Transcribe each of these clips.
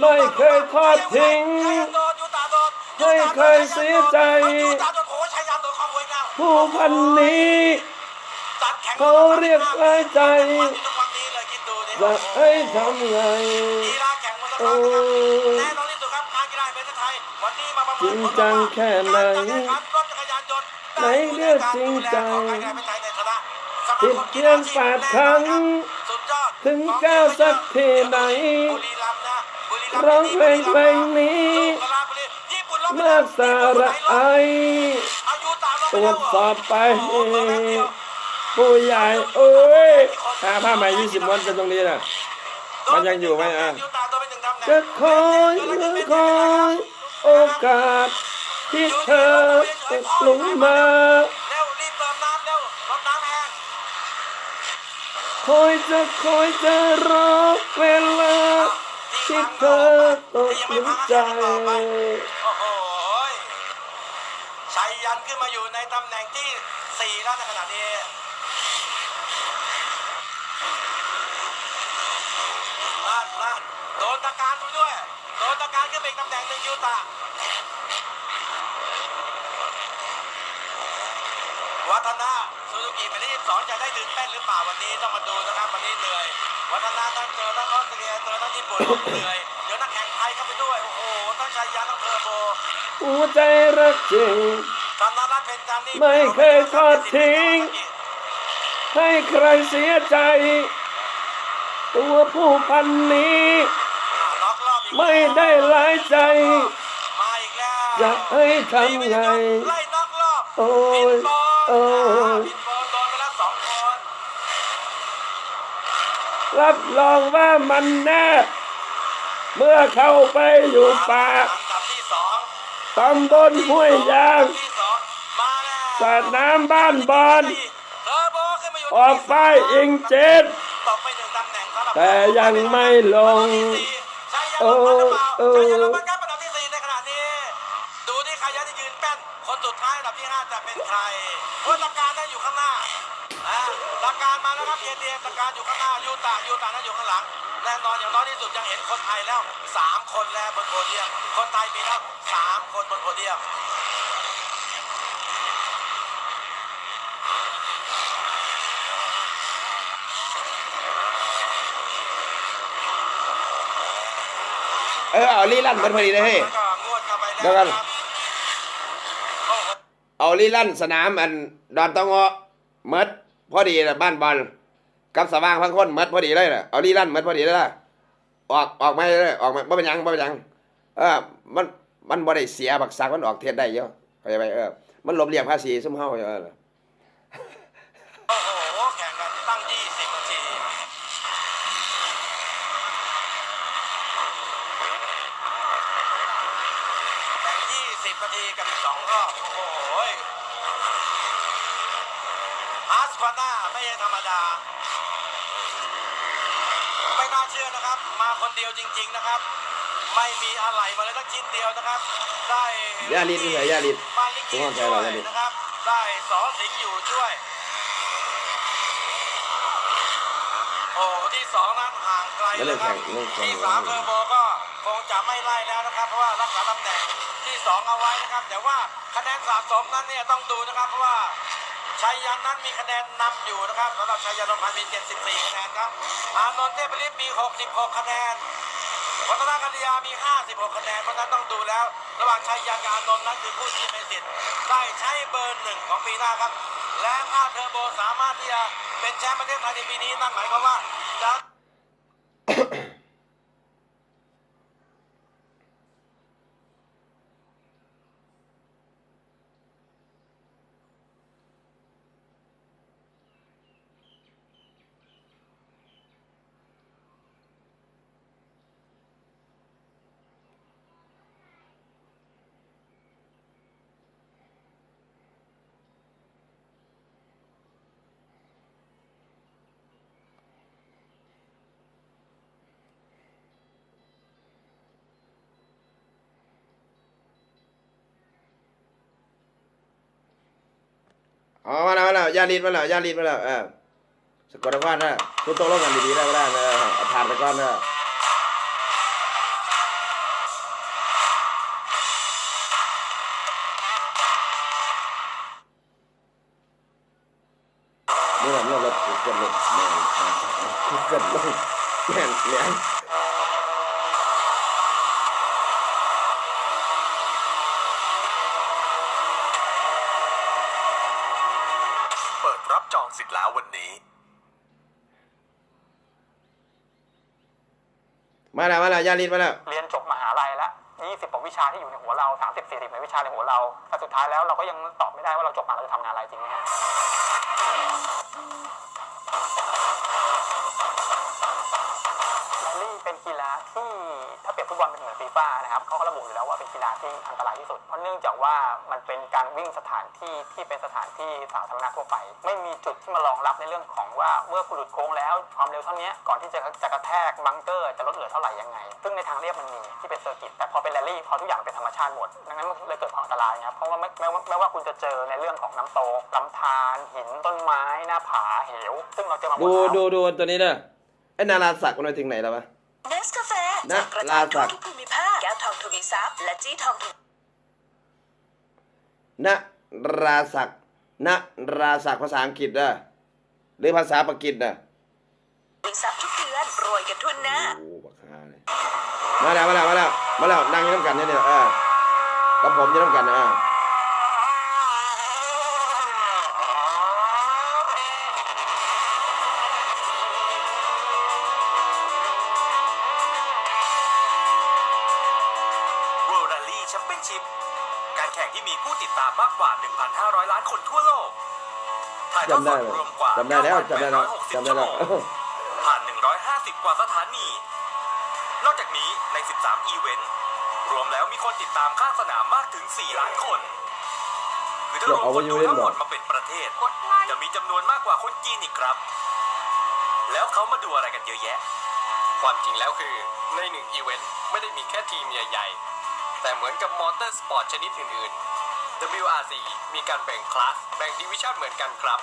ไม่เคยทอดทิ้งโดนยูตาโดนไม่เคยเสียใจยูตาโดนโอ้ชัยยันโดนข้อมวยแล้วผู้พันนี้ตัดแข็งเขาเรียกร้ใจทุกวันนี้เลยคิดดูดิจะให้ทำไงกีฬาแข่งมอเตอร์ไซค์นะครับแน่นอนที่สุดครับการกีฬาแห่งประเทศไทยวันนี้มาประเมินผลจริงจังแค่ไหนการแข่งขันรถจักรยานยนต์ไหนเรียกจริงจังได้อยู่ในการดูแลของการกีฬาแห่งประเทศไทยในฐานะสมาคมผิดเพียงแปดครั้งสุดยอดถึงเก้าสักทีไหน ร้องเพลงเพลงนี้สุราบุรีญี่ปุ่นร้องมากสาระไอายตรวจสอบไป ผู้ใหญ่เอ้ยหาผ้าใหม่ยี่สิบวันจะตรงนี้นะมันยังอยู่ไหมอะจะคอยหรือคอยโอกาสที่เธอจะลงมาเร็วรีบเติดน้ำแห้งคอยจะคอยจะรอเวลา ที่เธอตกหลุมใจโอ้โหชัยยันขึ้นมาอยู่ในตำแหน่งที่สี่แล้วในขณะนี้นั่นนั่นโดนตะการไปด้วย โดนตะการขึ้นไปอีกตำแหน่งหนึ่งยูตาวัฒนา สองจะได้ตื่นเต้นหรือเปล่าวันนี้ต้องมาดูนะครับวันนี้เหนื่อยวัฒนาต้องเจอทั้งออสเตรเลียเจอทั้งญี่ปุ่นโอ้โหเหนื่อยเดี๋ยวนักแข่งไทยเข้าไปด้วยโอ้โหต้องชัยยันต้องเทอร์โบหัวใจรักจริงตอนนั้นรัฐเพนจันทร์นี่ไม่เคยทอดทิ้ง ให้ใครเสียใจ ตัวผู้พันนี้อ่าล็อกรอบอีกไม่ได้หลายใจมาอีกแล้วจะให้ทำไงไล่น็อกรอบโอ้ยปินบอลโอ้ย ปินบอลโดนไปแล้วสองคน รับรองว่ามันแน่ เมื่อเข้าไปอยู่ป่าลำดับที่สองตำบลห้วยยางลำดับที่สาแล้วสระน้ำบ้านบอลอร์โบขึ้นอออกป้ายอิงเจ็ดตกไปถึงตำแหน่งแต่ยังไม่ลง โอ้ลงมาหรือเปล่าเออชัยยันลงมาครับอันดับที่สี่ในขณะนี้ดูที่ใครยันจะยืนแป้น คนสุดท้ายอันดับที่ห้าจะเป็นใครเพราะหลักการนั้นอยู่ข้างหน้า หลักการมาแล้วครับเอเดียหลักการอยู่ข้างหน้ายูตายูตานั้นอยู่ข้างหลังแน่นอนอย่างน้อยที่สุดยังเห็นคนไทยแล้วสามคนแล้วบนโพเดียมคนไทยมีแล้วสามคนบนโพเดียมเออเอาลีลั่นมันพอดีเลยเฮ้ยแล้วก็งวดเข้าไปเดี๋แล้ยววกันนะครับโอ้โหเอาลีลั่นสนามอันดอนตองอเมด พอดีนะบ้านบอลกับสว่างพังคนเมดพอดีเลยนะเอาลีลั่นเมดพอดีเลยนะออกออกไม่เลยออกมาบ่เป็นยังบ่เป็นยังเออมันมันบ่ได้เสียบักซักมันออกเทศได้เยอะเข้าใจไหมเออมันหลบเลี่ยงภาษีซุ่มเฮาเยอะ โอ้โห แข่งกันตั้ง 20นาที แข่ง 20นาทีกับอีกสองรอบ โอ้โหอาสปาน่าไม่ใช่ธรรมดา ไม่น่าเชื่อนะครับ มาคนเดียวจริง ๆนะครับ ไม่มีอะไรมาเลยสักชิ้นเดียวนะครับ ได้ย่าลิดนี่เหรอย่าลิดบ้านลิขิตผมเข้าใจช่แล้ววยย่าลิดนะครับ ได้สอสิงห์อยู่ช่วย โอ้ที่สองนั้นห่างไกลแล้วเรื่เลอยงคแข่รับงเรื่องแข่งที่สามเทอร์โบก็คงจะไม่ไล่แล้วนะครับ เพราะว่ารักษาตำแหน่งที่สองเอาไว้นะครับ แต่ว่าคะแนนสะสมนั้นเนี่ยต้องดูนะครับ เพราะว่าชัยยันนั้นมีคะแนนนำอยู่นะครับสำหรับชัยยันนพพันธ์มี 74 คะแนนครับ อานนท์เทพฤทธิ์มี 66 คะแนน วัฒนากัญญามี 56 คะแนน เพราะนั้นต้องดูแล้ว ระหว่างชัยยันกับอานนท์นั้นคือผู้ที่มีสิทธิ์ได้ใช้เบอร์หนึ่งของปีหน้าครับ และถ้าเทอร์โบสามารถที่จะเป็นแชมป์ประเทศไทยในปีนี้นั่นหมายความว่าจะ อ๋อมาแล้วมาแล้วยาลีดมาแล้วยาลีดมาแล้วเออสกอร์ก้อนนะคุโตกลงกันดีๆได้ก็ได้นะเอผ่านตะก้อนนะนี่แบบนี้เราเกิดลงแม่งเกิดลงแม่งแม่ง เรียนมาแล้ว เรียนจบมหาลัยแล้ว20กว่าวิชาที่อยู่ในหัวเราสามสิบสี่สิบในวิชาในหัวเราแต่สุดท้ายแล้วเราก็ยังตอบไม่ได้ว่าเราจบมาเราจะทำงานอะไรจริงไหมฮะแรลลี่เป็นกีฬาที่ ถ้าเปรียบฟุตบอลเป็นเหมือนฟีฟ่านะครับเขาก็ระบุอยู่แล้วว่าเป็นกีฬาที่อันตรายที่สุด เพราะเนื่องจากว่ามันเป็นการวิ่งสถานที่ที่เป็นสถานที่สาธารณะทั่วไป ไม่มีจุดที่มารองรับในเรื่องของว่าเมื่อคุณหลุดโค้งแล้วความเร็วเท่านี้ก่อนที่จะจะกระแทกบังเกอร์จะลดเหลือเท่าไหร่ยังไง ซึ่งในทางเรียบมันมีที่เป็นเซอร์กิตแต่พอเป็นแรลลี่พอทุกอย่างเป็นธรรมชาติหมดดังนั้นมันเลยเกิดความอันตรายนะครับเพราะว่าไม่ไม่ว่าไม่ว่าคุณจะเจอในเรื่องของน้ำตกลำธารหินต้นไม้หน้าผาเหว ซึ่งเราเจอมาหมดูแล้วดูดูตัวนี้เด้อไอ้นาราศักดิ์มันไปถึงไหนแล้ววะ เนสกาแฟนะจากกระจายทั่ลาสัวก ทุกภูมิภาคแก้วทองทวีซับและจี้ทองทนราศักดิ์นราศักดิ์ภาษาอังกฤษเด้อหรือภาษาปากีสเด้อวีซับทุกเดือนรวยกันทั่วหน้า โอ้บักฮาเลยมาแล้วมาแล้วมาแล้วมาแล้วนั่งอยืนน้ำกันเนี่ยเนี่ยเออกับผมอยืนน้ำกันนะเออ ที่มีผู้ติดตามมากกว่า 1,500 ล้านคนทั่วโลกถ่ายทอดจำสได้ดเลยรวมกว่าจำได้แล้วจำได้แล้ว9,860จำได้ชั่วโมแล้วงผ่าน 150 กว่าสถานี นอกจากนี้ใน 13 อีเวนต์ รวมแล้วมีคนติดตามข้างสนามมากถึง 4 ล้านคน คือถ้ารวมคนดูทั้งหมดมาเป็นประเทศ จะมีจำนวนมากกว่าคนจีนอีกครับ แล้วเขามาดูอะไรกันเยอะแยะ ความจริงแล้วคือในหนึ่งอีเวนต์ไม่ได้มีแค่ทีมใหญ่ ๆ แต่เหมือนกับมอเตอร์สปอร์ตชนิดอื่นๆ WRC มีการแบ่งคลาสแบ่งดิวิชั่นเหมือนกันครับ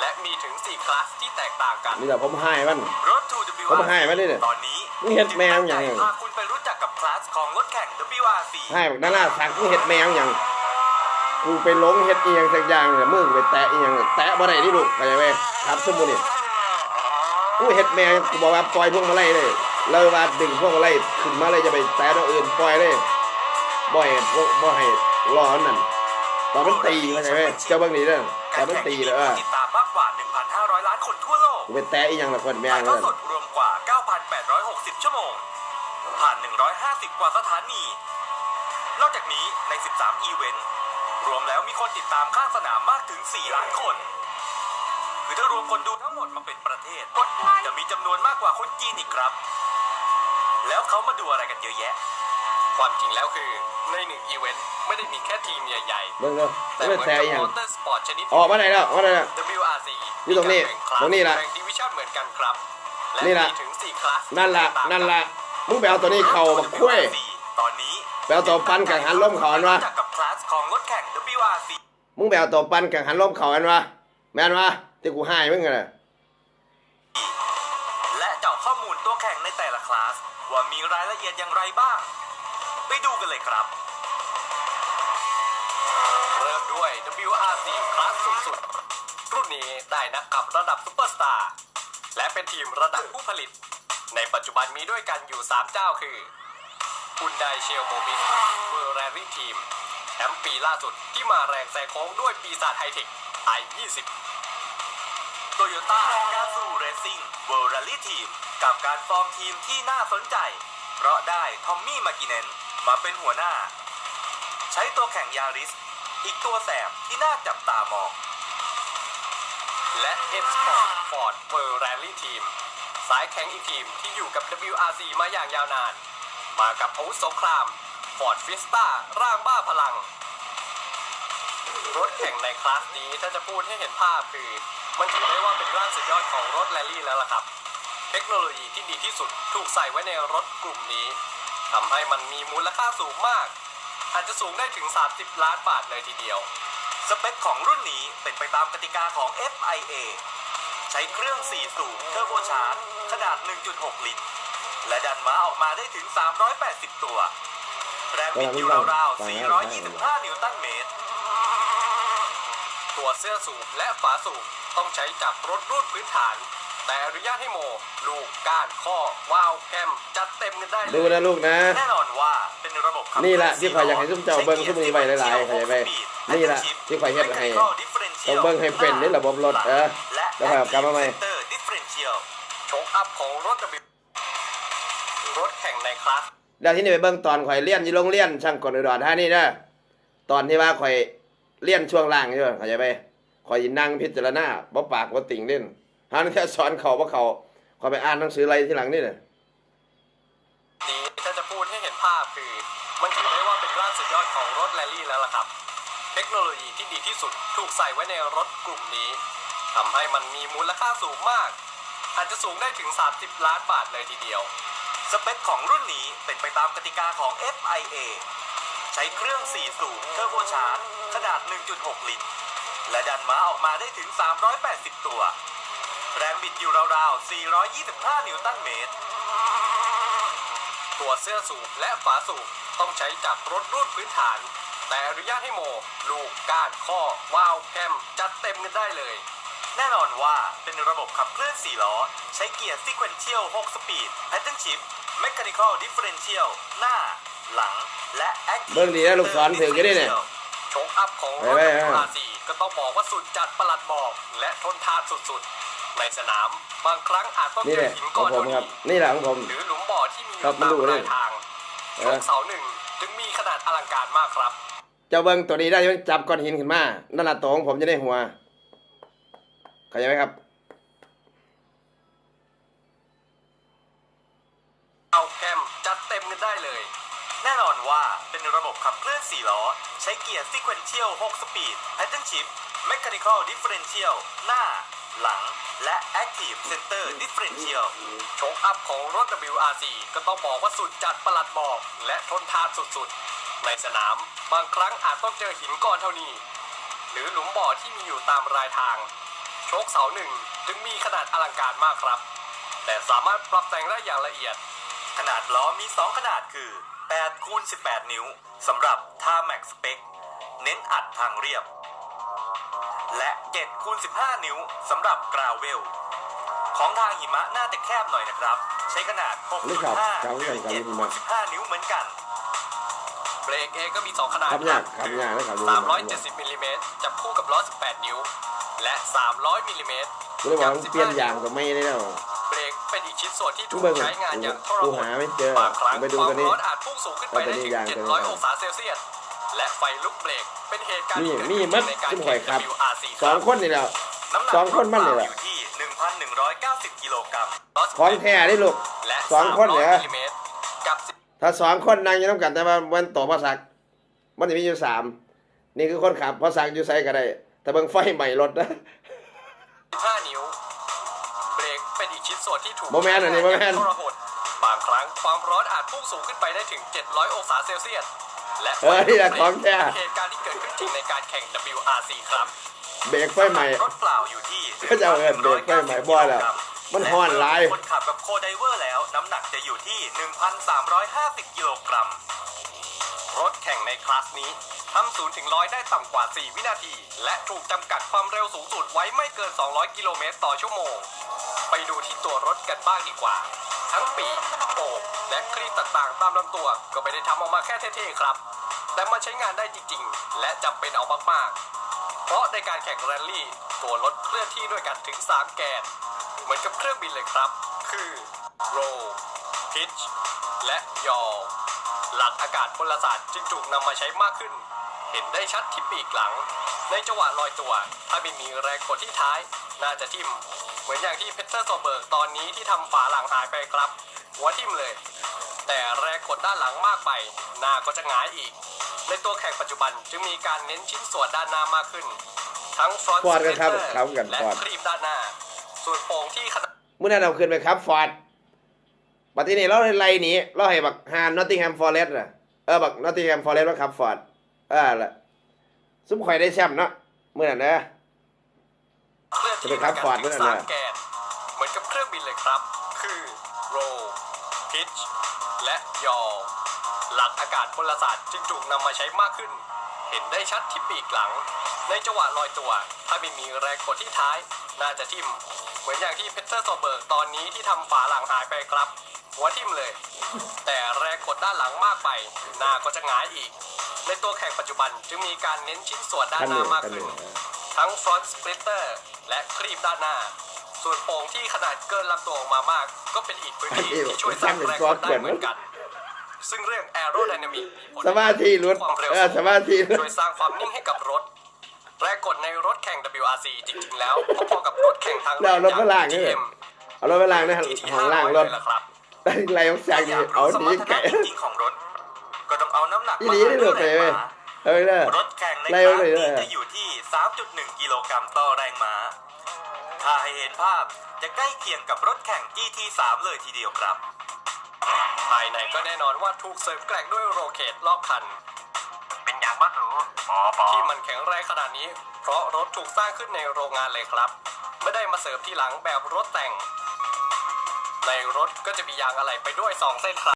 และมีถึง 4 คลาสที่แตกต่างกันนี่แหละผมให้มันรถ to เขา WRC มาให้มาดิเนี่ยตอนนี้มึงเห็นแมวอย่างจึตั้ใจพาคุณไปรู้จักกับคลาสของรถแข่ง WRC ให้บักนาราศักดิ์มึงเห็ดแมวอย่างกูไปหลงเห็ดอีหยังสักอย่างเนี่ยมึงไปแตะอีหยังแตะบ่ได้นี่ลูกเข้าใจไหมครับสมมุตินี่กูเห็ดแมวกูบอกว่าปล่อยพวกมาไล่เลยเราว่าดึงพวกมาไล่ขึ้นมาเลยจะไปแตะตัวอื่นปล่อยเลย บ่ให้พวกบ่ให้รออันนั่นตอนมันตีเข้าใจไหมเจ้าเบิ่งนี่เด้อตอนมันตีเลยเออผู้ติดตามมากกว่า 1,500 ล้านคนทั่วโลกกูไปแตะอีหยังละคนแมถ่าวยสดรวมกว่า 9,860 ชั่วโมง ผ่าน 150 กว่าสถานี นอกจากนี้ใน 13 อีเวนต์ รวมแล้วมีคนติดตามข้างสนามมากถึง 4 ล้านคนคือถ้ารวมคนดูทั้งหมดมาเป็นประเทศ จะมีจำนวนมากกว่าคนจีนอีกครับ แล้วเขามาดูอะไรกันเยอะแยะ ความจริงแล้วคือในหนึ่งอีเวนต์ไม่ได้มีแค่ทีมใหญ่เบิ่งเด้อๆกูแต่ไปเหมือนแตะกับอีหยังมอเตอร์สปอร์ตชนิดออกมาได้แล้วออกมาได้แล้ว WRC อยู่ตรงนี้มีกาแบ่คลาสตรงนี้ล่ะแบ่งดิวิชั่นเหมือนกันครับและนี่ล่ะมีถึง4คลาสนั่นละนั่นละมึงไปเอาตัวนี้เข่าบักคุ้ยตอนนี้ไปเอาตัวปั้นกังหันลมเขาอันวะรู้จักกับคลาสของรถแข่ง WRC มึงไปเอาตัวปั้นกังหันลมเขาอันวะแม่นวะที่กูให้มึงไงและเจาะข้อมูลตัวแข่งในแต่ละคลาสว่ามีรายละเอียดอย่างไรบ้าง ไปดูกันเลยครับ เริ่มด้วย WRC คลาสสูงสุด รุ่นนี้ได้นักขับระดับซุปเปอร์สตาร์และเป็นทีมระดับผู้ผลิต ในปัจจุบันมีด้วยกันอยู่ 3 เจ้าคือคุณไดเชลโมบิสเวอร์แรรี่ทีมแชมป์ปีล่าสุดที่มาแรงแซงโค้งด้วยปีศาจไฮเทค i20 โตโยต้ากาซูเรซิ่งเวิลด์แรลลี่ทีมกับการฟอร์มทีมที่น่าสนใจ เพราะได้ทอมมี่มากิเนน มาเป็นหัวหน้า ใช้ตัวแข่งยาริส อีกตัวแสบที่น่าจับตามอง และ M Sport Ford World Rally Team สายแข่งอีกทีมที่อยู่กับ WRC มาอย่างยาวนาน มากับอาวุธสงคราม Ford Fiesta ร่างบ้าพลัง รถแข่งในคลาสนี้ถ้าจะพูดให้เห็นภาพคือ มันถือได้ว่าเป็นร่างสุดยอดของรถแรลลี่แล้วล่ะครับ เทคโนโลยีที่ดีที่สุดถูกใส่ไว้ในรถกลุ่มนี้ ทำให้มันมีมูลค่าสูงมาก อาจจะสูงได้ถึง 30 ล้านบาทเลยทีเดียว สเปคของรุ่นนี้เป็นไปตามกติกาของ FIA ใช้เครื่อง 4 สูบเทอร์โบชาร์จขนาด 1.6 ลิตร และดันม้าออกมาได้ถึง 380 ตัว แรงบิดอยู่ราวๆ 425 นิวตันเมตร ตัวเสื้อสูบและฝาสูบต้องใช้จากรถรุ่นพื้นฐาน แต่อนุญาตให้โม ลูกก้านข้อว้าวแคมจัดเต็มกันได้เลยดูนะลูกนะแน่นอนว่าเป็นระบบขับนี่แหละที่ข่อยอยากให้ซุ่มเจ้าเบิ่งซุ่มนี้ไว้หลายๆเข้าใจไหมนี่แหละที่ข่อยเฮ็ดให้ต้องเบิ่งให้เป็นในระบบรถเออแล้วค่อยเอากลับมาใหม่ดิฟเฟรนเชียลโชคอัพของรถ W รถแข่งในคลาสแล้วที่นี่ไปเบิ่งตอนข่อยเรียนอยู่โรงเรียนช่างกลอุดรธานีนะตอนที่ว่าข่อยเรียนช่วงล่างอยู่เข้าใจไหมข่อยนั่งพิจารณาบ่ปากบ่ติ่งเล่น หันแค่สอนเขาบ่เขาเข่อยไปอ่านหนังสืออะไรที่หลังนี่น่ะนี้ถ้าจะพูดให้เห็นภาพคือ มันถือได้ว่าเป็นร่างสุดยอดของรถแรลลี่แล้วล่ะครับ เทคโนโลยีที่ดีที่สุดถูกใส่ไว้ในรถกลุ่มนี้ทำให้มันมีมูลค่าสูงมาก อาจจะสูงได้ถึง 30 ล้านบาทเลยทีเดียว สเปคของรุ่นนี้เป็นไปตามกติกาของ FIA ใช้เครื่อง 4 สูบเทอร์โบชาร์จขนาด 1.6 ลิตร และดันม้าออกมาได้ถึง 380 ตัวแรง บิดอยู่ราวๆ 425 นิวตันเมตร ตัวเสื้อสูบและฝาสูบต้องใช้จากรถรุ่นพื้นฐาน แต่อนุญาตให้โม ลูกก้านข้อว้าวแคมจัดเต็มกันได้เลย แน่นอนว่าเป็นระบบขับเคลื่อน 4 ล้อ ใช้เกียร์ Sequential 6สปีด Pattern Shift Mechanical Differential หน้า หลัง และ Active เบิ่งดีนะลูกศรถึงอยู่นี่เนี่ยโชคอัพของรถไปไปไปอาซีก็ต้องบอกว่าสุดจัดประหลัดบอก และทนทานสุดๆ ในสนามบางครั้งอาจต้องนี่เจแหอละหินขก้อองนผมเท่าครับนี้นี่แหละของผม หรือหลุมบ่อที่มีอครัยู่บตามมาดูเลยรายทางเอโชอคเสาหนึ่งจึงมีขนาดอลังการมากครับ เจ้าเบิ่งตัวนี้ได้มันจับก้อนหินขึ้นมา นั่นแหละตัวของผมจะได้หัว เข้าใจไหมครับ เอาแคมจัดเต็มกันได้เลย แน่นอนว่าเป็นระบบขับเคลื่อน 4 ล้อ ใช้เกียร์ Sequential 6สปีด Pattern Shift Mechanical Differential หน้า หลัง และ Active Center Differential โชคอัพของรถ WRC ก็ต้องบอกว่าสุดจัดประหลัดบอก และทนทานสุดๆ ในสนามบางครั้งอาจต้องเจอหินก้อนเท่านี้ หรือหลุมบ่อที่มีอยู่ตามรายทาง โชคเสาหนึ่งจึงมีขนาดอลังการมากครับ แต่สามารถปรับแต่งได้อย่างละเอียด ขนาดล้อมี 2 ขนาดคือ 8คูณ18 นิ้วสำหรับ Tarmac Spec เน้นอัดทางเรียบ และ7คูณ15 นิ้วสำหรับ Gravel ของทางหิมะน่าจะแคบหน่อยนะครับ ใช้ขนาดนี่ครับ6.5ครับหรือครับ7คูณ15 นิ้วเหมือนกัน เบรกเองก็มี 2 ขนาดครับยากครับยากนะครับดู370มิลลิเมตรจับคู่กับล้อ18 นิ้ว และ 300มิลลิเมตรกูเลยบอกว่าเปลี่ยนยางก็ไม่ได้แล้วเบรกเป็นอีกชิ้นส่วนที่ถูกเบิ่งใช้งานอย่างทรกูหดหาไม่เจอบางครั้งไปดูความกันนี่ร้อนอาจพุ่งสูงขึ้นไปได้ถึงเอาตัวนี้ยาง700 องศาเซลเซียส และไฟลุกเบรกเป็นเหตุการณ์นี่ที่เกิดมีขึ้มันในการขึ้นหอยแข่งครับ WRC สองคนนี่แหละน้ำหนักสองคนมันเลยรถเหรออยู่ที่1,190กิโลกรัมของแท้นี่ลูกและสองคนเหรอ300มิลลิเมตรกับถ้าสองคนนั่งอยู่น้ำกันแต่ว่ามันต่อพอสักมันจะมีอยู่สามนี่คือคนขับพอสักอยู่ใส่ก็ได้ แต่เบิ่งไฟใหม่รถนะ15นิ้วเบรกเป็นอีกชิ้นส่วนที่ถูกบ่แม่นอันนี้บ่แม่นทรหดบางครั้งความร้อนอาจพุ่งสูงขึ้นไปได้ถึง 700 องศาเซลเซียส และเออนี่แหละของแท้ เหตุการณ์ที่เกิดขึ้นจริงในการแข่ง WRC ครับเบรกไฟใหม่ รถเปล่าอยู่ที่ก็จะเอาเงินเบรกไฟใหม่บ่อยแล้วมันฮ้อนหลายและคนขับกับโคไดเวอร์แล้ว น้ำหนักจะอยู่ที่ 1,350 กิโลกรัม รถแข่งในคลาสนี้ทำศูนย์ถึงร้อยได้ต่ำกว่า 4 วินาที และถูกจำกัดความเร็วสูงสุดไว้ไม่เกิน 200 กิโลเมตรต่อชั่วโมง ไปดูที่ตัวรถกันบ้างดีกว่า ทั้งปีกโอบและคลีปต่างๆ ตามลำตัวก็ไม่ได้ทำออกมาแค่เท่ๆครับ แต่มันใช้งานได้จริงๆ และจำเป็นเอามากๆ เพราะในการแข่งแรลลี่ตัวรถเคลื่อนที่ด้วยกันถึง 3 แกน เหมือนกับเครื่องบินเลยครับ คือ roll pitch และ yaw หลักอากาศพลศาสตร์จึงถูกนำมาใช้มากขึ้น เห็นได้ชัดที่ปีกหลัง ในจังหวะลอยตัว ถ้าไม่มีแรงกดที่ท้าย น่าจะทิ่ม เหมือนอย่างที่เพเทอร์โซเบิร์กตอนนี้ที่ทำฝาหลังหายไปครับ หัวทิ่มเลย แต่แรงกดด้านหลังมากไป หน้าก็จะหงายอีก ในตัวแข่งปัจจุบันจึงมีการเน้นชิ้นส่วนด้านหน้ามากขึ้น ทั้งฟรอนต์ฟอร์ดกันครับสเปนเตอร์ครับกันและฟอร์ด ครีบด้านหน้า ส่วนโป่งที่ขนาดเมื่อนั้นเราขึ้นไปครับฟอร์ดบัดทีนี้เราไล่หนีเราให้บักฮานนอตติงแฮมฟอร์เรสต์น่ะเออบักนอตติงแฮมฟอร์เรสต์ว่าขับฟอร์ดเออละซุ้มข่อยได้แชมป์เนาะเมื่อนั้นนะ เคลื่อนที่จะไปครับด้วยฟอร์ดกันถึงด้วยสานะมแกนเหมือนกับเครื่องบินเลยครับ คือ roll pitch และ yaw หลักอากาศพลศาสตร์จึงถูกนำมาใช้มากขึ้นเหเห็นได้ชัดที่ปีกหลัง ในจังหวะลอยตัว ถ้าไม่มีแรงกดที่ท้าย น่าจะทิ่ม เหมือนอย่างที่เพเทอร์โซเบิร์กตอนนี้ที่ทำฝาหลังหายไปครับ หัวทิ่มเลย แต่แรงกดด้านหลังมากไป หน้าก็จะหงายอีก ในตัวแข่งปัจจุบันจึงมีการเน้นชิ้นส่วนด้านคันหหน้านึ่ งมากคันหขึ้นึ่นงทั้ง front splitter และครีบด้านหน้า ส่วนโป่งที่ขนาดเกินลำตัวออกมามาก ก็เป็นอีกพื้นที่ที่ช่วยสร้างแรงกดได้เหมือนกัน ซึ่งเรื่อง aerodynamic ผลสมาธิหลุดความเร็วเออสมาธิหลุดช่วยสร้างความนิ่งให้กับรถแรงกดในรถแข่ง WRC จริง ๆ แล้วพอๆกับรถแข่งทางแล้วรถข้างล่างนี่ GM เอารถไปล้างนะ GT ห้องล่างรถเลยล่ะครับอะไรของจากนี้เอาดีไก่จริงๆของรถก็ต้องเอาน้ำหนักอีหลีได้หลุดไปเว้ยเฮ้ยเด้อรถแข่งในไล่ครั้งเลยนี้เลยจะอยู่ที่ 3.1 กิโลกรัมต่อแรงม้า ถ้าให้เห็นภาพจะใกล้เคียงกับรถแข่ง GT3 เลยทีเดียวครับ ภายในก็แน่นอนว่าถูกเสริมแกร่งด้วยโรเคตรอบคัน เป็นอย่างบ้าหรูที่มันแข็งแรงขนาดนี้ เพราะรถถูกสร้างขึ้นในโรงงานเลยครับ ไม่ได้มาเสริมที่หลังแบบรถแต่ง ในรถก็จะมียางอะไหล่ไปด้วย 2 เส้นครับ